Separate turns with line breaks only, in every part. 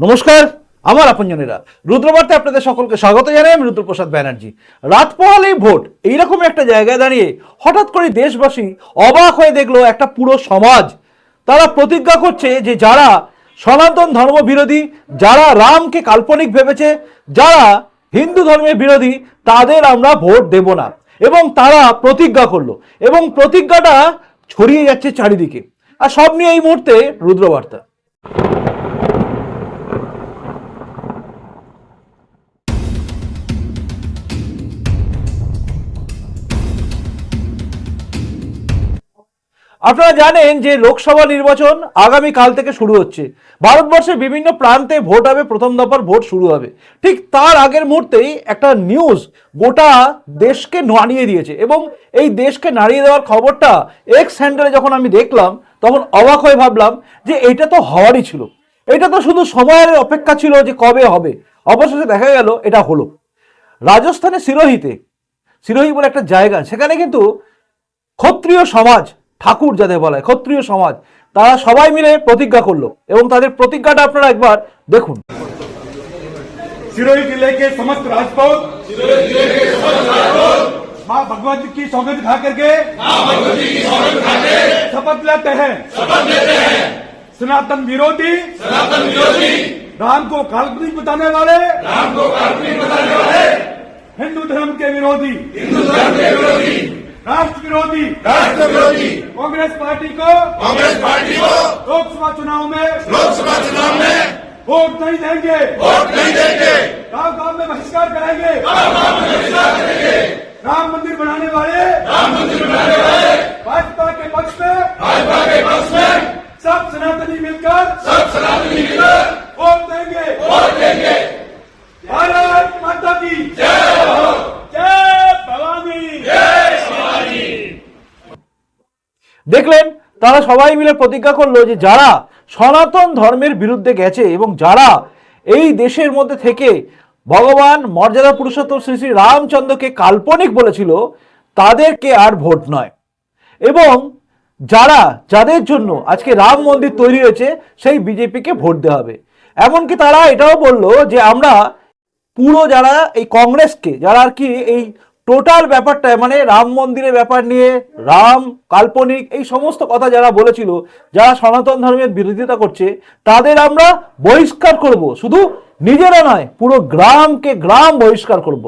নমস্কার, আমার আপনজনেরা। রুদ্রবার্তে আপনাদের সকলকে স্বাগত জানাই আমি রুদ্রপ্রসাদ ব্যানার্জি। রাত পোহালেই ভোট, এইরকম একটা জায়গায় দাঁড়িয়ে হঠাৎ করে দেশবাসী অবাক হয়ে দেখল একটা পুরো সমাজ। তারা প্রতিজ্ঞা করছে যে যারা সনাতন ধর্ম বিরোধী, যারা রামকে কাল্পনিক ভেবেছে, যারা হিন্দু ধর্মের বিরোধী, তাদের আমরা ভোট দেব না। এবং তারা প্রতিজ্ঞা করল। এবং প্রতিজ্ঞাটা ছড়িয়ে যাচ্ছে চারিদিকে। আর সব নিয়ে এই মুহূর্তে রুদ্রবার্তা। আপনারা জানেন যে লোকসভা নির্বাচন আগামী কাল থেকে শুরু হচ্ছে। ভারতবর্ষের বিভিন্ন প্রান্তে ভোট হবে, প্রথম দফার ভোট শুরু হবে। ঠিক তার আগের মুহূর্তেই একটা নিউজ গোটা দেশকে নাড়িয়ে দিয়েছে এবং এই দেশকে নাড়িয়ে দেওয়ার খবরটা এক্স হ্যান্ডেলে যখন আমি দেখলাম, তখন অবাক হয়ে ভাবলাম যে এটা তো হওয়ারই ছিল। এটা তো শুধু সময়ের অপেক্ষা ছিল যে কবে হবে। অবশেষে দেখা গেল এটা হলো। রাজস্থানে সিরোহিতে, সিরোহি বলে একটা জায়গা, সেখানে কিন্তু ক্ষত্রিয় সমাজ ঠাকুর যাদের বলা হয় ক্ষত্রিয় সমাজ তারা সবাই মিলে প্রতিজ্ঞা করলো এবং তাদের প্রতিজ্ঞাটা আপনারা একবার দেখুন
सिरोही जिले के समस्त राजपूत माँ भगवती की सौगंध खा करके शपथ लेते हैं सनातन विरोधी सनातन विरोधी राम को काल्पनिक बताने वाले राम को काल्पनिक बताने वाले हिंदू धर्म के विरोधी हिंदू धर्म के विरोधी राष्ट्र विरोधी राष्ट्र विरोधी कांग्रेस पार्टी को
कांग्रेस पार्टी को
लोकसभा चुनाव में
लोकसभा चुनाव में
वोट नहीं देंगे।
वोट नहीं देंगे।
गाँव गाँव में बहिष्कार कराएँगे राम मंदिर बनाने वाले।
राम मंदिर बनाने वाले।
भाजपा के पक्ष में
भाजपा के पक्ष में
सब सनातनी मिलकर
सब सनातनी
তারা সবাই মিলে প্রতিজ্ঞা করল যে যারা সনাতন ধর্মের বিরুদ্ধে গেছে এবং যারা এই দেশের মধ্যে থেকে ভগবান মর্যাদা পুরুষোত্তম শ্রী শ্রী রামচন্দ্রকে কাল্পনিক বলেছিল, তাদেরকে আর ভোট নয়। এবং যারা, যাদের জন্য আজকে রাম মন্দির তৈরি হয়েছে, সেই বিজেপিকে ভোট দেওয়া হবে। এমনকি তারা এটাও বলল যে আমরা পুরো যারা এই কংগ্রেসকে, যারা আর কি এই টোটাল ব্যাপারটা মানে রাম মন্দিরের ব্যাপার নিয়ে, রাম, কাল্পনিক, এই সমস্ত কথা যারা বলেছিল, যারা সনাতন ধর্মের বিরোধিতা করছে, তাদের আমরা বহিষ্কার করব। শুধু নিজেরা নয়, পুরো গ্রামকে গ্রাম বহিষ্কার করব।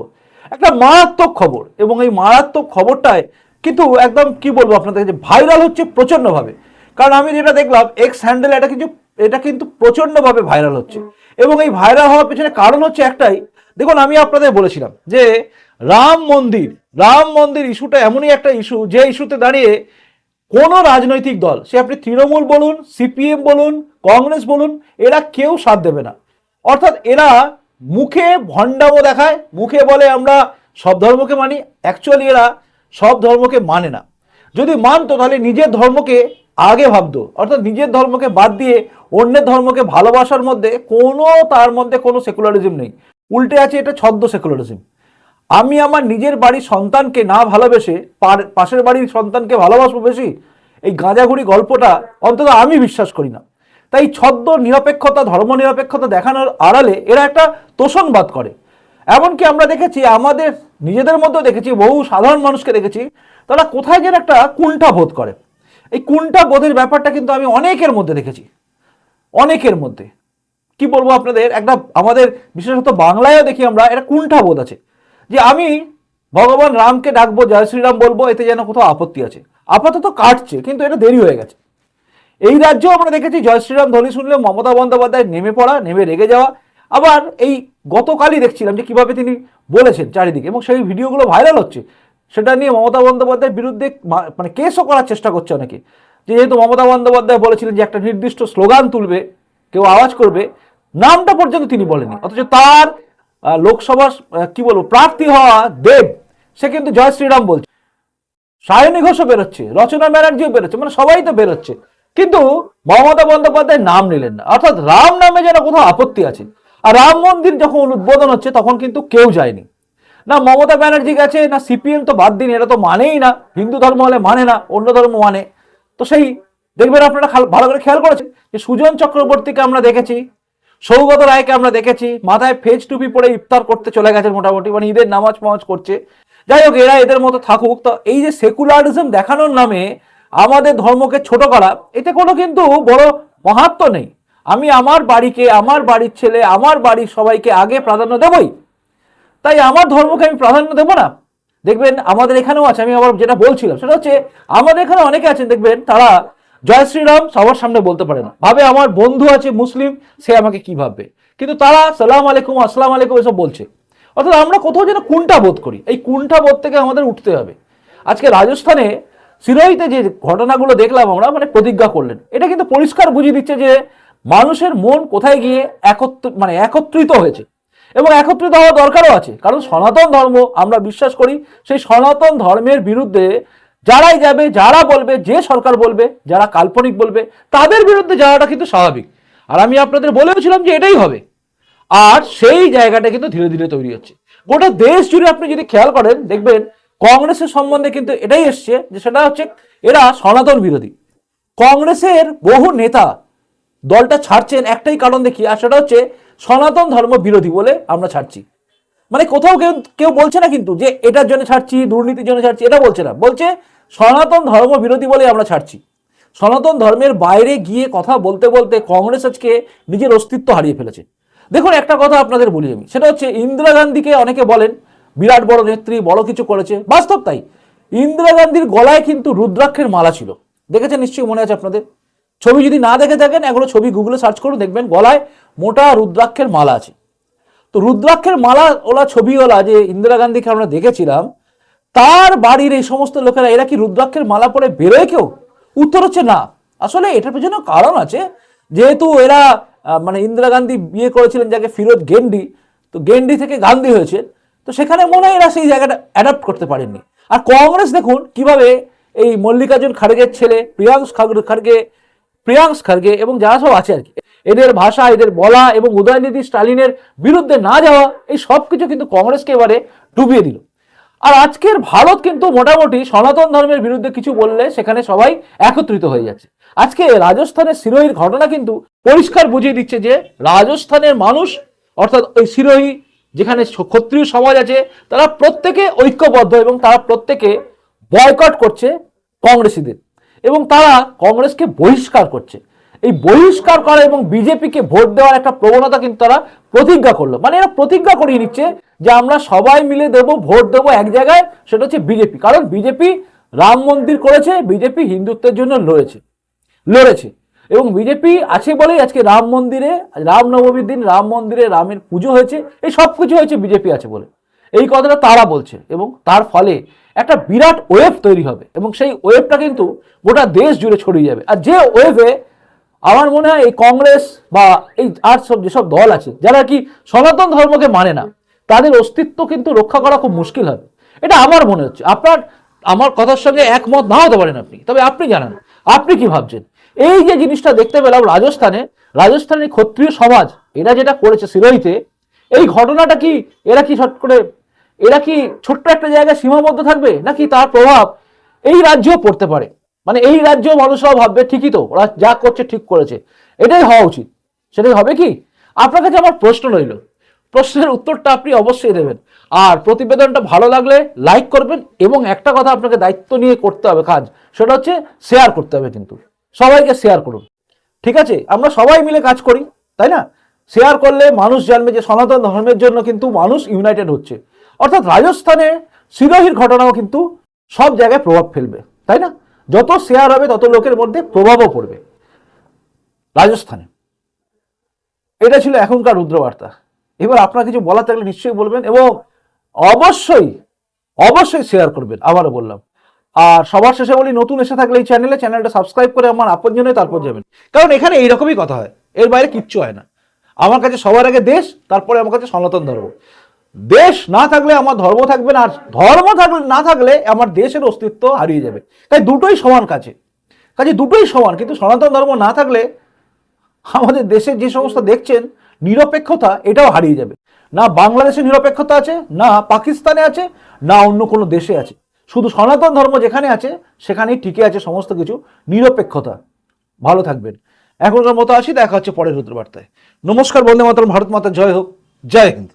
একটা মারাত্মক খবর, এবং এই মারাত্মক খবরটায় কিন্তু একদম কি বলব আপনাদের যে ভাইরাল হচ্ছে প্রচণ্ডভাবে কারণ আমি যেটা দেখলাম এক্স হ্যান্ডেল এটা কিন্তু এটা কিন্তু প্রচণ্ডভাবে ভাইরাল হচ্ছে। এবং এই ভাইরাল হওয়ার পেছনে কারণ হচ্ছে একটাই, দেখুন আমি আপনাদের বলেছিলাম যে রাম মন্দির রাম মন্দির ইস্যুটা এমনই একটা ইস্যু, যে ইস্যুতে দাঁড়িয়ে কোনো রাজনৈতিক দল, সে আপনি তৃণমূল বলুন, সিপিএম বলুন, কংগ্রেস বলুন, এরা কেউ সাথ দেবে না। অর্থাৎ এরা মুখে ভণ্ডামো দেখায়, মুখে বলে আমরা সব ধর্মকে মানি অ্যাকচুয়ালি এরা সব ধর্মকে মানে না। যদি মানতো, তাহলে নিজের ধর্মকে আগে ভাবতো। অর্থাৎ নিজের ধর্মকে বাদ দিয়ে অন্যের ধর্মকে ভালোবাসার মধ্যে কোনো, তার মধ্যে কোনো সেকুলারিজম নেই। উল্টে আছে এটা ছদ্ম সেকুলারিজম আমি আমার নিজের বাড়ির সন্তানকে না ভালোবেসে পাশের বাড়ির সন্তানকে ভালোবাসবো বেশি, এই গাঁজাগুড়ি গল্পটা অন্তত আমি বিশ্বাস করি না। তাই ছদ্ম নিরপেক্ষতা, ধর্ম নিরপেক্ষতা দেখানোর আড়ালে এরা একটা তোষণবাদ করে। এমনকি আমরা দেখেছি, আমাদের নিজেদের মধ্যেও দেখেছি, বহু সাধারণ মানুষকে দেখেছি, তারা কোথায় যেন একটা কুণ্ঠা বোধ করে। এই কুণ্ঠা বোধের ব্যাপারটা কিন্তু আমি অনেকের মধ্যে দেখেছি। অনেকের মধ্যে। কি বলব আপনাদের? একটা আমাদের, বিশেষত বাংলায়ও দেখি আমরা এটা কুণ্ঠা বোধ আছে। যে আমি ভগবান রামকে ডাকবো, জয় শ্রীরাম বলব, এতে যেন কোথাও আপত্তি আছে। আপাতত কাটছে, কিন্তু এটা দেরি হয়ে গেছে। এই রাজ্যেও আমরা দেখেছি জয় শ্রীরাম ধ্বনি শুনলে মমতা বন্দ্যোপাধ্যায় নেমে পড়া, নেমে রেগে যাওয়া। আবার এই গতকালই দেখছিলাম যে কীভাবে তিনি বলেছেন চারিদিকে এবং সেই ভিডিওগুলো ভাইরাল হচ্ছে। সেটা নিয়ে মমতা বন্দ্যোপাধ্যায়ের বিরুদ্ধে মানে কেসও করার চেষ্টা করছে অনেকে। যে যেহেতু মমতা বন্দ্যোপাধ্যায় বলেছিলেন যে একটা নির্দিষ্ট স্লোগান তুলবে, কেউ আওয়াজ করবে, নামটা পর্যন্ত তিনি বলেনি অথচ তার আহ, কি বলব প্রার্থী হওয়া দেব। সে কিন্তু জয় শ্রীরাম বলছে। সায়নী ঘোষও বেরোচ্ছে রচনা ব্যানার্জিও বেরোচ্ছে মানে সবাই তো বেরোচ্ছে। কিন্তু মমতা বন্দ্যোপাধ্যায় নাম নিলেন না। অর্থাৎ রাম নামে যেন কোথাও আপত্তি আছে। আর রাম মন্দির যখন উদ্বোধন হচ্ছে তখন কিন্তু কেউ যায়নি। না মমতা ব্যানার্জি গেছে না সিপিএম তো বাদ দিন এরা তো মানেই না। হিন্দু ধর্ম হলে মানে না অন্য ধর্ম মানে। তো সেই দেখবেন আপনারা ভালো করে খেয়াল করেছেন যে সুজন চক্রবর্তীকে আমরা দেখেছি সৌগত রায়কে আমরা দেখেছি, মাথায় ফেজ টুপি পরে ইফতার করতে চলে গেছে মোটামুটি মানে ঈদের নামাজ ফামাজ করছে। যাই হোক, এরা এদের মতো থাকুক। তো এই যে সেকুলারিজম দেখানোর নামে আমাদের ধর্মকে ছোট করা, এতে কোনো কিন্তু বড় মহাত্ম নেই। আমি আমার বাড়িকে, আমার বাড়ির ছেলে, আমার বাড়ির সবাইকে আগে প্রাধান্য দেবই। তাই আমার ধর্মকে আমি প্রাধান্য দেবো না। দেখবেন আমাদের এখানেও আছে, আমি আবার যেটা বলছিলাম, সেটা হচ্ছে আমাদের এখানে অনেকে আছেন, দেখবেন তারা জয় শ্রীরাম সবার সামনে বলতে পারে না। ভাবে আমার বন্ধু আছে মুসলিম, সে আমাকে কি ভাববে? কিন্তু তারা সালাম আলাইকুম, আসসালাম আলাইকুম এসব বলছে। অর্থাৎ আমরা কোথাও যেন কুণ্ঠা বোধ করি। এই কুণ্ঠা বোধ থেকে আমাদের উঠতে হবে। আজকে রাজস্থানে সিরোহিতে যে ঘটনাগুলো দেখলাম আমরা মানে প্রতিজ্ঞা করলেন। এটা কিন্তু পরিষ্কার বুঝিয়ে দিচ্ছে যে মানুষের মন কোথায় গিয়ে একত্র মানে একত্রিত হয়েছে। এবং একত্রিত হওয়া দরকারও আছে। কারণ সনাতন ধর্ম, আমরা বিশ্বাস করি, সেই সনাতন ধর্মের বিরুদ্ধে যারাই যাবে, যারা বলবে, যে সরকার বলবে, যারা কাল্পনিক বলবে, তাদের বিরুদ্ধে যাওয়াটা কিন্তু স্বাভাবিক। আর আমি আপনাদের বলেওছিলাম যে এটাই হবে। আর সেই জায়গাটা কিন্তু ধীরে ধীরে তৈরি হচ্ছে। গোটা দেশ জুড়ে আপনি যদি খেয়াল করেন, দেখবেন কংগ্রেসের সম্বন্ধে কিন্তু এটাই এসছে যে সেটা হচ্ছে এরা সনাতন বিরোধী। কংগ্রেসের বহু নেতা দলটা ছাড়ছেন একটাই কারণ দেখি, আর সেটা হচ্ছে সনাতন ধর্ম বিরোধী বলে আমরা ছাড়ছি। মানে কোথাও কেউ কেউ বলছে না কিন্তু যে এটার জন্য ছাড়ছি, দুর্নীতির জন্য ছাড়ছি, এটা বলছে না। বলছে সনাতন ধর্ম বিরোধী বলে আমরা ছাড়ছি। সনাতন ধর্মের বাইরে গিয়ে কথা বলতে বলতে কংগ্রেস আজকে নিজের অস্তিত্ব হারিয়ে ফেলেছে। দেখুন, একটা কথা আপনাদের বলি আমি। সেটা হচ্ছে ইন্দিরা গান্ধীকে অনেকে বলেন, বিরাট বড় নেত্রী, বড় কিছু করেছে। বাস্তব তাই। ইন্দিরা গান্ধীর গলায় কিন্তু রুদ্রাক্ষের মালা ছিল। দেখেছেন নিশ্চয়ই মনে আছে আপনাদের? ছবি যদি না দেখে থাকেন এগুলো ছবি গুগলে সার্চ করুন, দেখবেন গলায় মোটা রুদ্রাক্ষের মালা আছে। তো রুদ্রাক্ষের মালা ওলা ছবিওয়ালা যে ইন্দিরা গান্ধীকে আমরা দেখেছিলাম, তার বাড়ির এই সমস্ত লোকেরা, এরা কি রুদ্রাক্ষের মালা পরে বেরোয় কেউ? উত্তর হচ্ছে না। আসলে এটার পেছনে কারণ আছে। যেহেতু এরা মানে ইন্দিরা গান্ধী বিয়ে করেছিলেন যাকে ফিরোজ গেন্ডি, তো গেন্ডি থেকে গান্ধী হয়েছে, তো সেখানে মনে হয় এরা সেই জায়গাটা অ্যাডাপ্ট করতে পারেননি। আর কংগ্রেস দেখুন কীভাবে এই মল্লিকার্জুন খাড়গের ছেলে প্রিয়াংশ খাড়গে, প্রিয়াংশ খার্গে এবং যারা সব আছে আর কি এদের ভাষা, এদের বলা এবং উদয়নিধি স্টালিনের বিরুদ্ধে না যাওয়া, এই সব কিছু কিন্তু কংগ্রেসকে এবারে ডুবিয়ে দিল। আর আজকের ভারত কিন্তু মোটামুটি সনাতন ধর্মের বিরুদ্ধে কিছু বললে সেখানে সবাই একত্রিত হয়ে যাচ্ছে। আজকে রাজস্থানের সিরোহির ঘটনা কিন্তু পরিষ্কার বুঝিয়ে দিচ্ছে যে রাজস্থানের মানুষ, অর্থাৎ ওই সিরোহি যেখানে ক্ষত্রিয় সমাজ আছে, তারা প্রত্যেকে ঐক্যবদ্ধ এবং তারা প্রত্যেকে বয়কট করছে কংগ্রেসীদের। এবং তারা কংগ্রেসকে বহিষ্কার করছে। এই বহিষ্কার করা এবং বিজেপিকে ভোট দেওয়ার একটা প্রবণতা কিন্তু তারা প্রতিজ্ঞা করল। মানে এরা প্রতিজ্ঞা করিয়ে নিচ্ছে যে আমরা সবাই মিলে দেব, ভোট দেবো এক জায়গায়, সেটা হচ্ছে বিজেপি। কারণ বিজেপি রাম মন্দির করেছে, বিজেপি হিন্দুত্বের জন্য লড়েছে লড়েছে। এবং বিজেপি আছে বলেই আজকে রাম মন্দিরে, রামনবমীর দিন রাম মন্দিরে রামের পুজো হয়েছে, এই সব কিছু হয়েছে বিজেপি আছে বলে। এই কথাটা তারা বলছে এবং তার ফলে একটা বিরাট ওয়েভ তৈরি হবে এবং সেই ওয়েভটা কিন্তু গোটা দেশ জুড়ে ছড়িয়ে যাবে। আর যে ওয়েভে আমার মনে হয় এই কংগ্রেস বা এই আর সব যেসব দল আছে, যারা কি সনাতন ধর্মকে মানে না, তাদের অস্তিত্ব কিন্তু রক্ষা করা খুব মুশকিল হবে। এটা আমার মনে হচ্ছে। আপনার, আমার কথার সঙ্গে একমত না হতে পারেন আপনি, তবে আপনি জানান, আপনি কি ভাবছেন? এই যে জিনিসটা দেখতে পেলাম রাজস্থানে, রাজস্থানের ক্ষত্রিয় সমাজ, এরা যেটা করেছে সিরোহিতে এই ঘটনাটা কি, এরা কি শট করে, এরা কি ছোট্ট একটা জায়গায় সীমাবদ্ধ থাকবে, নাকি তার প্রভাব এই রাজ্যেও পড়তে পারে? মানে এই রাজ্য মানুষরা ভাববে ঠিকই তো, ওরা যা করছে ঠিক করেছে। এটাই হওয়া উচিত। সেটাই হবে কি? আপনার কাছে আমার প্রশ্ন রইল। প্রশ্নের উত্তরটা আপনি অবশ্যই দেবেন। আর প্রতিবেদনটা ভালো লাগলে লাইক করবেন এবং একটা কথা আপনাকে দায়িত্ব নিয়ে করতে হবে কাজ, সেটা হচ্ছে শেয়ার করতে হবে কিন্তু। সবাইকে শেয়ার করুন। ঠিক আছে? আমরা সবাই মিলে কাজ করি, তাই না? শেয়ার করলে মানুষ জানবে যে সনাতন ধর্মের জন্য কিন্তু মানুষ ইউনাইটেড হচ্ছে। অর্থাৎ রাজস্থানে সিরোহির ঘটনাও কিন্তু সব জায়গায় প্রভাব ফেলবে, তাই না? যত শেয়ার হবে, তত লোকের মধ্যে প্রভাবও পড়বে। রাজস্থানে। এটা ছিল এখনকার রুদ্রবার্তা। এবার আপনার কিছু বলার থাকলে নিশ্চয়ই বলবেন এবং অবশ্যই অবশ্যই শেয়ার করবেন, আবারও বললাম। আর সবার শেষে বলি, নতুন এসে থাকলে এই চ্যানেলে চ্যানেলটা সাবস্ক্রাইব করে আমার আপনজনে তারপর যাবেন। কারণ এখানে এইরকমই কথা হয়, এর বাইরে কিচ্ছু হয় না। আমার কাছে সবার আগে দেশ, তারপরে আমার কাছে সনাতন ধর্ম। দেশ না থাকলে আমার ধর্ম থাকবে না, আর ধর্ম থাকলে না থাকলে আমার দেশের অস্তিত্ব হারিয়ে যাবে। তাই দুটোই সমান কাছে কাজে দুটোই সমান, কিন্তু সনাতন ধর্ম না থাকলে আমাদের দেশের যে সমস্ত দেখছেন, নিরপেক্ষতা এটাও হারিয়ে যাবে। না বাংলাদেশে নিরপেক্ষতা আছে, না পাকিস্তানে আছে, না অন্য কোনো দেশে আছে। শুধু সনাতন ধর্ম যেখানে আছে, সেখানেই টিকে আছে সমস্ত কিছু। নিরপেক্ষতা। ভালো থাকবেন। এখনকার মতো আসি, দেখা হচ্ছে পরের রুদ্রবার্তায় নমস্কার, বন্দে মাতরম, ভারত মাতা, জয় হোক। জয় হিন্দ।